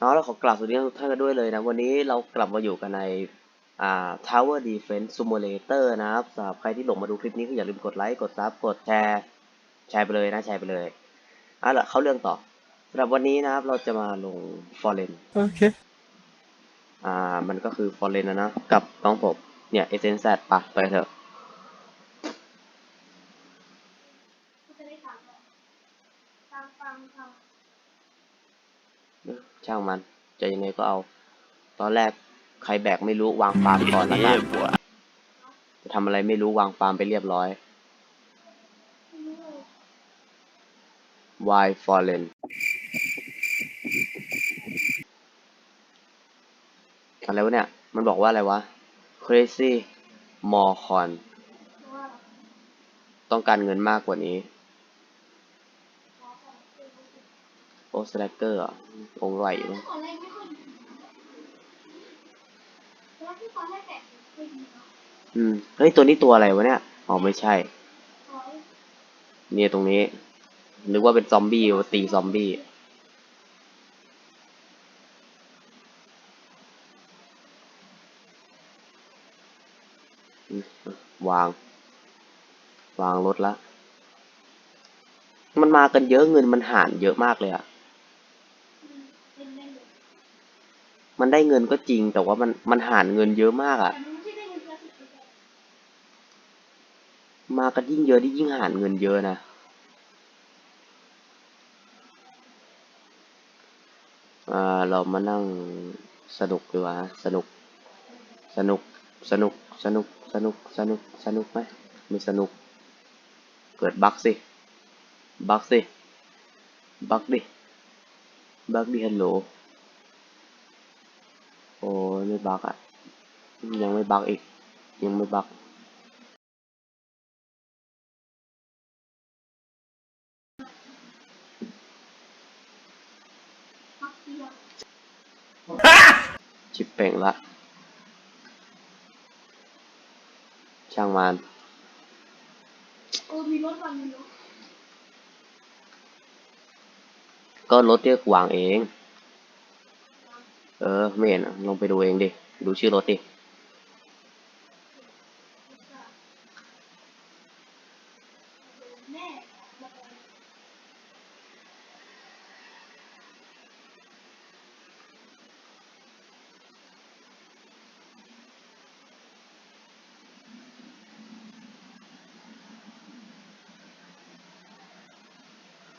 เนาะเราขอกลับสวัสดีทุกท่านกันด้วยเลยนะ วันนี้เรากลับมาอยู่กันในอ่า Tower Defense Simulator นะครับสำหรับใครที่หลงมาดูคลิปนี้ก็อย่าลืมกดไลค์ กดซับ กดแชร์ แชร์ไปเลยนะ แชร์ไปเลยเอะละเข้าเรื่องต่อสำหรับวันนี้นะครับ เราจะมาลง Foreign โอเค อ่า มันก็คือ Foreign นะนะ กับน้องผม เนี่ย s n z ปะไปเถอะ จะได้ฟังฟังฟังฟัง ช่างมันจะยังไงก็เอา ตอนแรกใครแบกไม่รู้วางฟาร์มก่อนละกันจะทำอะไรไม่รู้วางฟาร์มไปเรียบร้อย Why Fallen อะไรวะเนี่ย มันบอกว่าอะไรวะ Crazy More Con ว่าต้องการเงินมากกว่านี้ โอ สแลกเกอร์องค์ไหวอยู่ไม่นะขอแรกไม่ค่อยดีแล้วที่ตอนแรกแตกไม่ดีเนาะอืม เฮ้ย ตัวนี้ตัวอะไรวะเนี่ย อ๋อ ไม่ใช่ขอเนี่ยตรงนี้ นึกว่าเป็นซอมบี้ว่าตีซอมบี้อืมวาง วางรถละ มันมากันเยอะเงินมันหารเยอะมากเลยอะ เป็นเล่นเลย มันได้เงินก็จริงแต่ว่ามันมันหารเงินเยอะมากอะแต่มันไม่ใช่ได้เงินแค่สิบเปอร์เซ็นต์มากันยิ่งเยอะที่ยิ่งหารเงินเยอะนะอ่าเรามานั่งสนุกดีกว่าสนุก สนุกสนุกสนุกสนุกสนุกสนุกไหมไม่สนุก เกิดบั๊กสิบั๊กสิบั๊กดิบั๊กดิฮัลโหล ไม่บั๊กอะ ยังไม่บั๊กอีก ยังไม่บั๊กพักเดียวชิปเป่งละ ช่างมันเออมีรถวันนึงเนาะก็รถเรียกวางเอง เออ ไม่เห็นลองไปดูเองดิ ดูชื่อรถดิ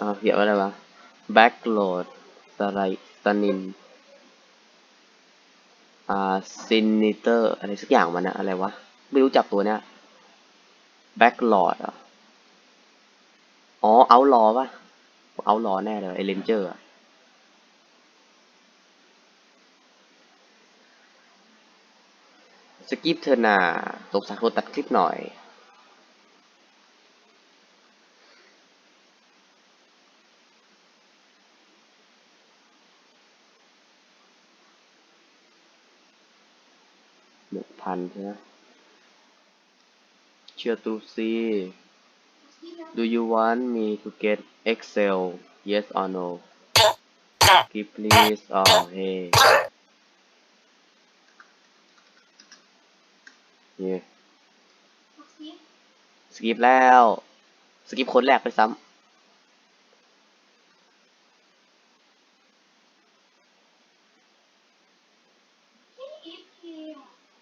อ่าเขียนว่าอะไรวะ backload สไลตานิน อ่าซินนิเตอร์อะไรสักอย่างมันนะอะไรวะ ไม่รู้จักตัวเนี้ยแบ็กลอดอะอ๋อเอาลอป่ะเอาลอแน่เลยไอเลนเจอร์สกิปเธอร์นาตกสักคนตัดคลิปหน่อย ห นึ่งพันใช่ไหมเชื่อตูซี Do you want me to get Excel yes or no Skip please oh hey นี่พักซีสกิปแล้ว สกิปคนแรกไปซ้ำ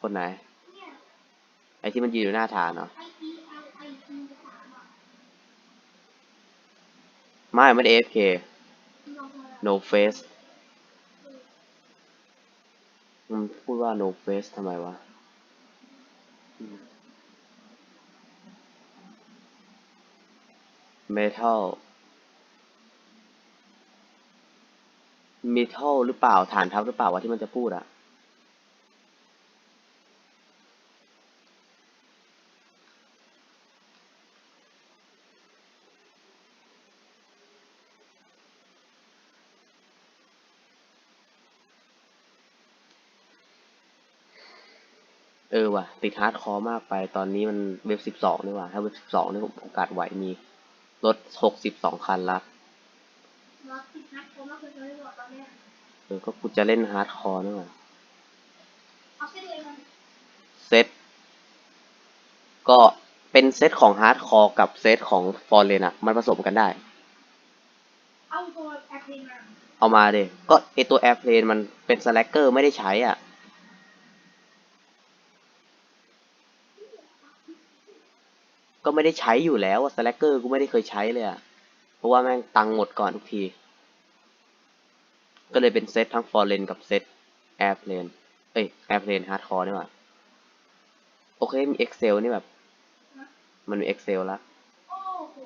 คนไหน ไอ้ที่มันยืนอยู่หน้าฐานเนาะไม่ไม่ได้ AFK ลองมา no face มันพูดว่า no face ทำไมวะ metal metal หรือเปล่าฐานทัพหรือเปล่าวะที่มันจะพูดอะ เออว่ะ ติดฮาร์ดคอร์มากไป ตอนนี้มันเว็บสิบสองนี่ว่ะ ถ้าเว็บสิบสองนี่ผมโอกาสไหวมีรถหกสิบสองคันละเราติดนักผมก็เคยเจอบอกตอนเนี้ยเอก็กูจะเล่นฮาร์ดคอร์นี่หว่าเอาเส้นเลยมันเซตก็เป็นเซตของฮาร์ดคอร์กับเซตของฟอร์เรนอะมันผสมกันได้ เอาตัวแอปเพลงมาเอามาเดก็ไอตัวแอร์เพลนมันเป็นสแลกเกอร์ไม่ได้ใช้อะ ก็ไม่ได้ใช้อยู่แล้วสแลกเกอร์กูไม่ได้เคยใช้เลยอะเพราะว่าแม่งตังค์หมดก่อนทุกที ก็เลยเป็นเซตทั้งฟอร์เรนกับเซตแอร์เพลนเอ้ยแอร์เพลนฮาร์ดคอร์นี่หว่าโอเคมี Excel นี่แบบ มันมี Excel ละโอ้โห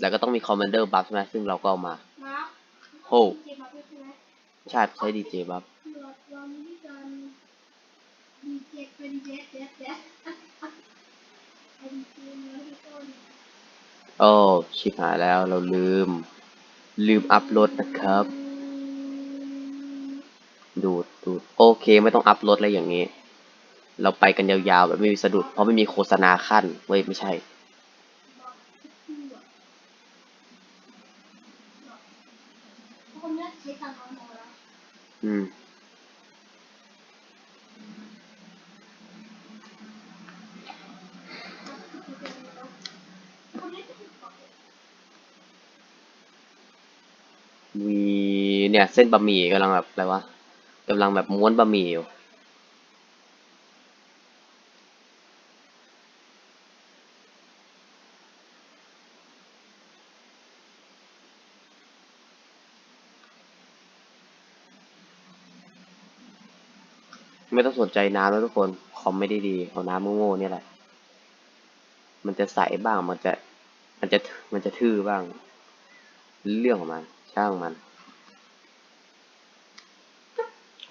แล้วก็ต้องมี Commander Buff ใช่ไหมซึ่งเราก็เอามามาโอ้เจมาด้วยใช่ไหมใช่ใช้ DJ Buff เราเรามีที่การดี เป็นเจสเจสเจสเป็นเจมาที่ต้นโอ้ชิบหายแล้วเราลืม ลืมอัพโหลดนะครับ ดูดดูดโอเคไม่ต้องอัพโหลดอะไรอย่างนี้ เราไปกันยาวๆแบบไม่มีสะดุด เพราะไม่มีโฆษณาขั้นเว้ยไม่ใช่ บอกชื่ออะเพราะคนเนี้ยใช้ตังค์น้อยๆแล้ว อืม คนเนี้ยจะถูกบอก มี เนี่ยเส้นบะหมี่กำลังแบบอะไรวะกำลังแบบม้วนบะหมี่อยู่ไม่ต้องสนใจน้ำแล้วทุกคน คอมไม่ได้ดีเอาน้ำโง่ๆเนี่ยแหละ มันจะใสบ้าง มันจะ มันจะ มันจะทื่อบ้าง เรื่องของมัน ช่างมัน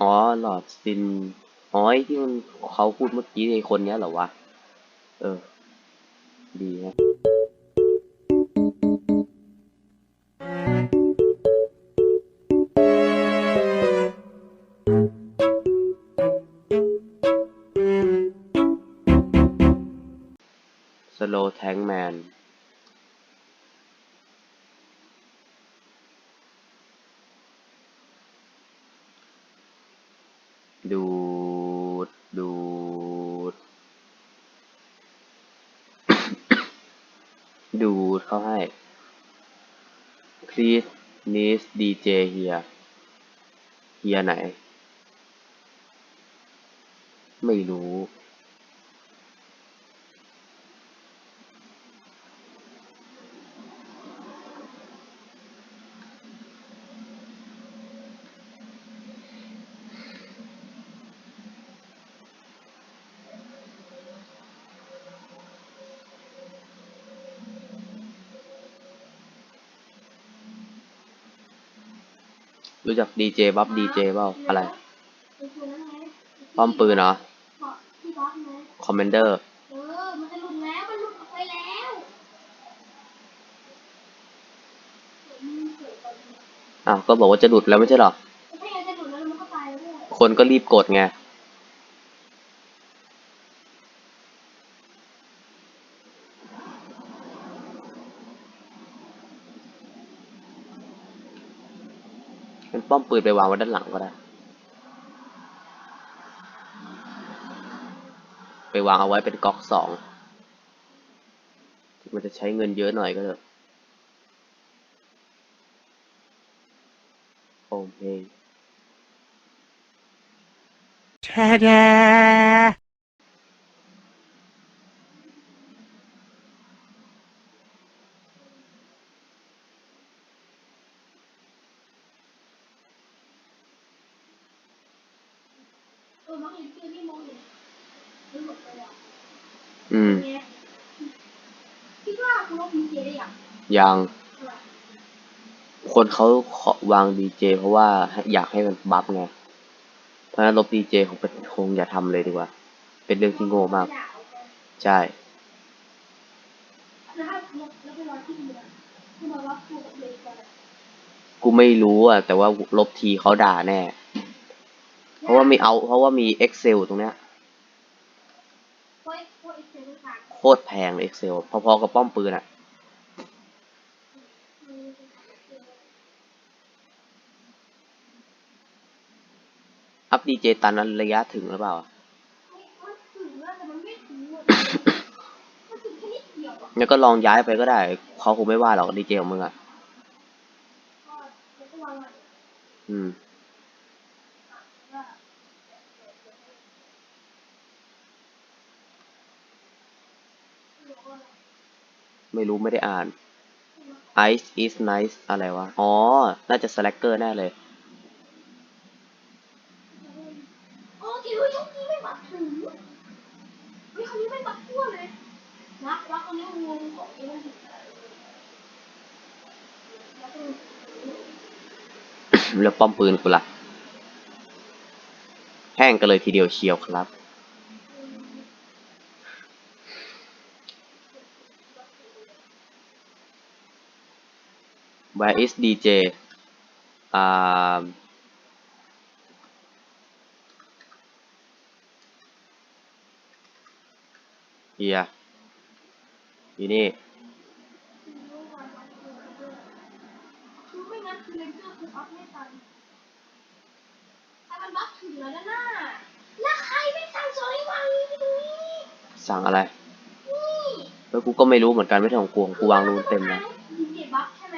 อ๋อหลอดซินอ๋อไอที่มันเขาพูดเมื่อกี้ไอคนเนี้ยเหรอวะ เออ ดีนะสโลแทงแมน ดูด ดูด ดูดเข้าให้ please need DJ here here ไหน ไม่รู้ รู้จักดีเจบัฟดีเจเปล่าอะไรป้อมปืนเหรอที่บล็อกไหมคอมเมนเดอร์เออมันจะหลุดแล้วมันหลุดออกไปแล้วมึงเกิดตอนนี้อ้าวก็บอกว่าจะหลุดแล้วไม่ใช่เหรอถ้ายังจะหลุดแล้วมันก็ตายแล้วด้วยคนก็รีบกดไง เป็นป้อมปืนไปวางไว้ด้านหลังก็ได้ ไปวางเอาไว้เป็นก๊อกสองมันจะใช้เงินเยอะหน่อยก็เถอะโอเค Ta-da! เออมันเห็นชื่อที่มองเห็นมันหลุดไปแล้ว อืมเนี่ยคิดว่าคุณลบดีเจได้ยังยังเออคนเขาขอวางดีเจเพราะว่าอยากให้มันบัฟไง เพราะฉะนั้นลบดีเจคงเป็นคงอย่าทำเลยดีกว่า เป็นเรื่องที่โง่มาก ใช่ แล้วถ้าแล้วไปรอที่เรือคือมาว่าพูดกับเลยกันอะกูไม่รู้อะ แต่ว่าลบทีเขาด่าแน่ เพราะว่ามีเอา เพราะว่ามี Excel ตรงเนี้ย โคตรแพงเอ็กเซลพอๆกับป้อมปืนอะอัพดีเจตันนั้นระยะถึงหรือเปล่าเนี่ยก็ลองย้ายไปก็ได้เขาคงไม่ว่าหรอกดีเจของมึงอะอืม ไม่รู้ไม่ได้อ่าน ice is nice อะไรวะ อ๋อ น่าจะ slacker แน่เลย โอ้ทีวีช่องนี้ไม่บักถึงเฮ้ยคนนี้ไม่บักทั่วเลยนักรักคนนี้งงของเองแล้วก็แล้วป้อมปืนกูล่ะแห้งกันเลยทีเดียวเชียวครับ Where is DJ อ่าเฮียอยู่นี่ คือไม่งั้นคือเลนเจอร์คืออัพไม่ทันถ้ามันบักถึงแล้วนะน่ะแล้วใครไม่สั่งสอนให้วางนี้ตรงนี้สั่งอะไรนี่แล้วกูก็ไม่รู้เหมือนกันไม่ใช่ของกูของกูวางรูนเต็มเลย ดีเจบักใช่ไหม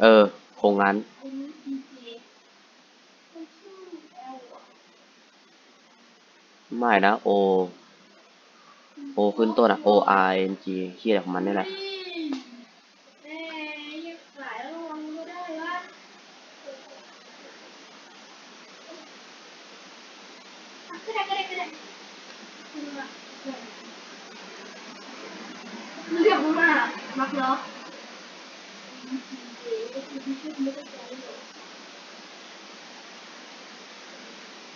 เออ คงงั้นไอ้นี่นชื่อแอขึ้นต้นอะ O R N G เฮียอะไรของมันนี่แหละแม่ยังขายแล้วระวังก็ได้วะอะก็ได้ก็ได้ก็ได้คือว่าเรียกว่ามักเนาะ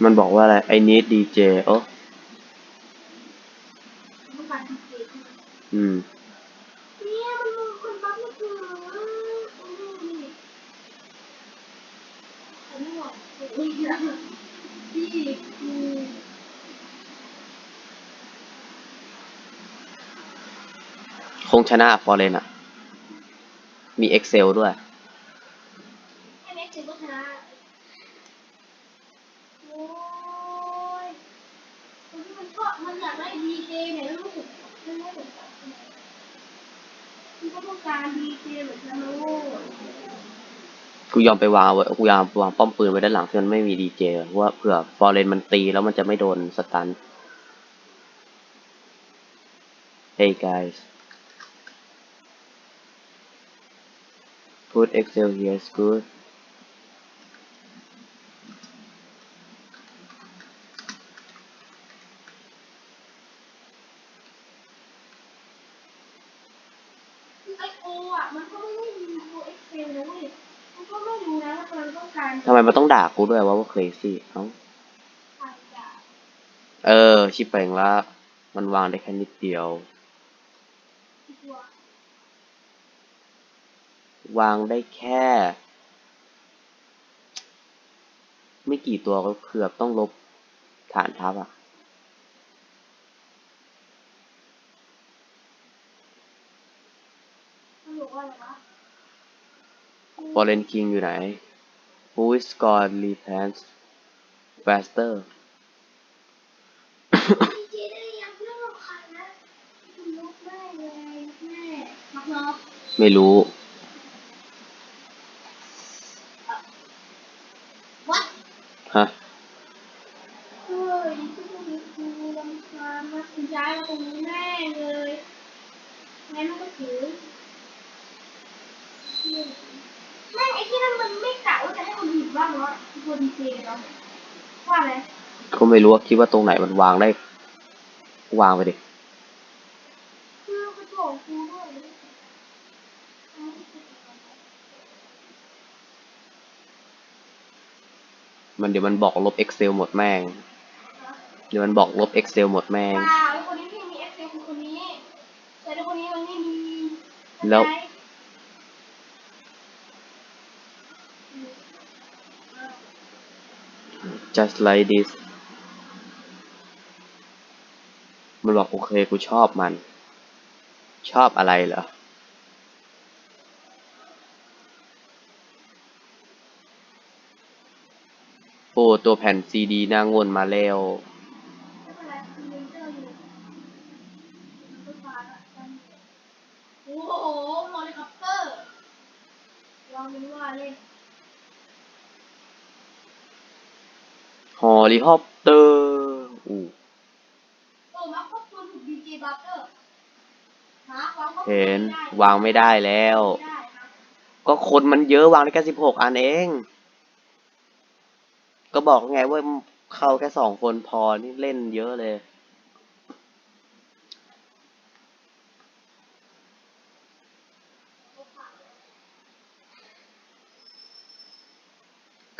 มันบอกว่าอะไร I need DJ โอ้อืม เนี่ยมันมันบักไม่ถึงนี่อันนี้หรอพี่คือคงชนะฟอร์เรนอะมี Excel ด้วย ไอ้แม็กซ์ก็ชนะโอ้ยคนที่มันก็มันอยากได้ดีเจเนี่ยล้วรู้สึกมันไม่ก็ต้องการดีเจเหมือนกันนะโว้ยกูยอมไปวางไว้กูยอมวางป้อมปืนไว้ด้านหลังที่มันไม่มีดีเจเพราะว่าเผื่อฟอร์เรนมันตีแล้วมันจะไม่โดนสตัน Hey guys put Excel here is good คือไอโออะมันก็ไม่ได้มีตัวเอ็กเซลนะเว้ยมันก็ไม่รู้นะว่ามันต้องการ ทำไมมันต้องด่ากูด้วยว่าว่าเคยสิเอ้าใครจะเออ ชิปเปงละมันวางได้แค่นิดเดียวตัววางได้แค่ ไม่กี่ตัวก็เกือบต้องลบฐานทัพอะมันบอกว่าอะไรวะฟอร์เรนคิงอยู่ไหน Who is God repents faster ดีเจได้ยังเรื่องของใครนะคุณลุกแม่เลยแม่มักเนาะไม่รู้ วัด ฮะ เฮ้ยที่พวกนี้คือลำคาญมาคุณย้ายมาตรงนี้แม่เลยงั้นมันก็ถือแม่งไอ้ที่นั่นมันไม่กะว่าจะให้คนอื่นบ้างเนาะตัวดีเจเนาะว่าอะไร ก็ ไม่รู้ว่าคิดว่าตรงไหนมันวางได้ วางไปดิคือไปบอกครูด้วยมันเดี๋ยวมันบอกลบ Excel หมดแม่ง เดี๋ยวมันบอกลบ Excel หมดแม่งอ่าไอ้คนนี้ที่มีเอฟเอคือคนนี้แต่ไอ้คนนี้มันไม่มีแล้ว just like this มันบอกโอเคกูชอบมัน ชอบอะไรเหรอ โอ้ตัวแผ่นซีดีหน้างวนมาแล้วไม่เป็นไรคือเลเจอร์อยู่มันก็ฟ้าละกันโอ้โหโมเลคอปเตอร์ลองดูว่าเล่นฮอลิคอปเตอร์อู้ โอ้มาควบคุมถูกดี เจบัตเตอร์หาวางควบคุมเห็นไม่ได้วางไม่ได้แล้วไม่ได้ครับก็คนมันเยอะวางได้แค่สิบหกอันเอง ก็บอกไงว่าเข้าแค่สองคนพอนี่เล่นเยอะเลย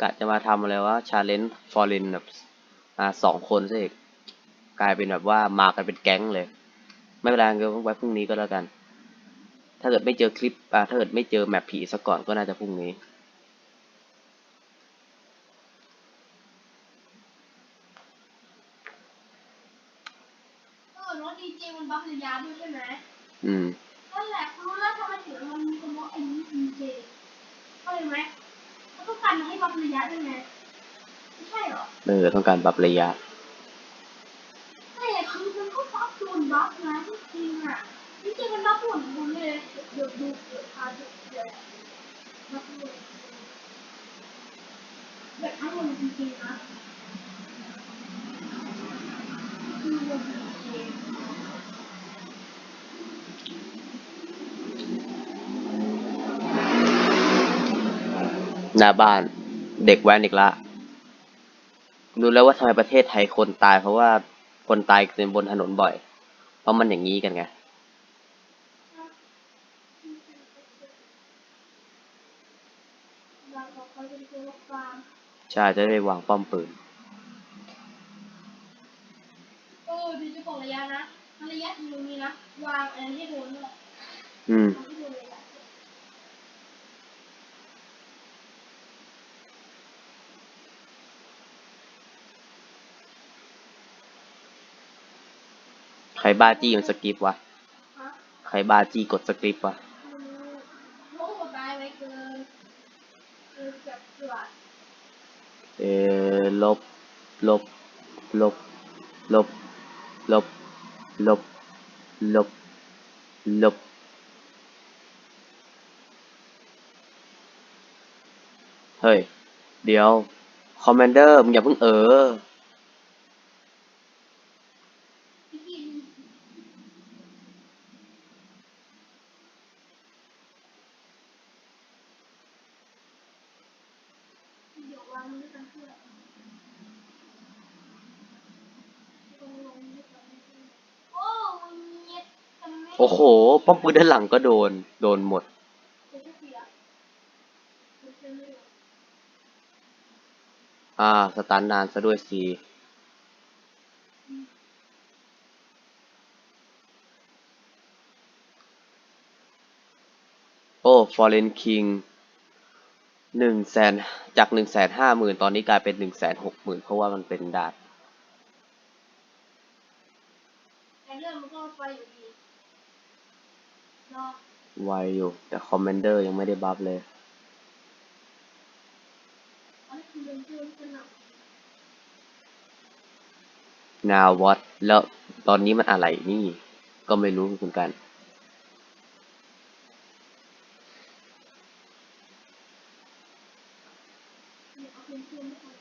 กะจะมาทำอะไรว่าชาเลนจ์ฟอร์เรนแบบอ่าสองคนซะอีกกลายเป็นแบบว่ามากันเป็นแก๊งเลย ไม่เป็นไรก็ไว้พรุ่งนี้ก็แล้วกัน ถ้าเกิดไม่เจอคลิปอ่าถ้าเกิดไม่เจอแมปผีซะก่อนก็น่าจะพรุ่งนี้เออรถดีเจมันบัฟระยะด้วยใช่ไหมอืมนั่นแหละคุณรู้แล้วทำไมถึงมันมีคำว่าไอ้นี่ดีเจเข้าใจไหมเขาต้องการให้บัฟระยะด้วยไงไม่ใช่เหรอเออต้องการปรับระยะ หน้าบ้านเด็กแว้นอีกละรู้แล้วว่าทำไมประเทศไทยคนตายเพราะว่าคนตายเป็นบนถนนบ่อย เพราะมันอย่างนี้กันไง ใช่จะได้วางป้อมปืนเออดูจะบอกระยะนะมันระยะอยู่ตรงนี้นะวางอันนี้ให้โดนด้วยอืมวางให้โดนระยะใครบ้าจี้มันสกิปวะ ฮะ ใครบ้าจี้กดสกิปวะ lục lục lục lục lục lục lục Hời, điều, Commander, ông nhập ứng ở. ห ป้อมปืนด้านหลังก็โดน โดนหมดเดี๋ยวจะเสียเดี๋ยวจะไม่รู้อ่า สตาร์นานซะด้วยสิโอ้ฟอร์เรนคิงหนึ่งแสนจากหนึ่งแสนห้าหมื่นตอนนี้กลายเป็นหนึ่งแสนหกหมื่นเพราะว่ามันเป็นดาดเรื่องมันก็ไปอยู่ดี ไวอยู่ แต่คอมเมนเดอร์ยังไม่ได้บัฟเลย นาวอตแล้วตอนนี้มันอะไรนี่ ก็ไม่รู้เหมือนกันเนี่ยเอาเป็นเพื่อนไม่ทัน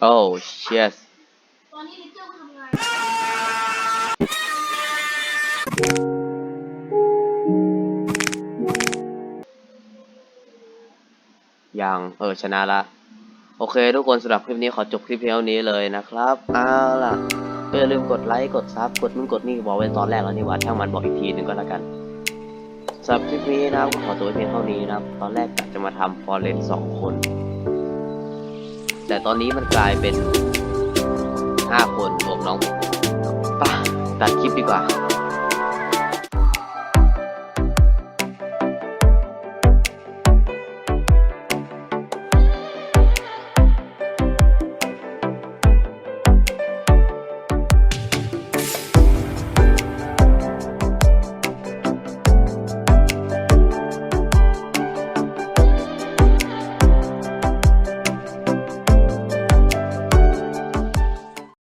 โอ้เชียสตอนนี้ลิเจอร์มาทำงานยังเออชนะละ โอเค ทุกคนสำหรับคลิปนี้ขอจบคลิปเพียงเท่านี้เลยนะครับ เอาล่ะก็อย่าลืมกดไลค์ กดซับ กดนู่นกดนี่บอกไว้ตอนแรกแล้วนี่หว่าช่างมันบอกอีกทีหนึ่งก็แล้วกันสำหรับคลิปนี้นะครับก็ขอตัวไว้เพียงเท่านี้นะครับ ตอนแรกกะจะมาทำฟอร์เรนสองคน แต่ตอนนี้มันกลายเป็น 5 คนรวมน้องป่ะตัดคลิปดีกว่า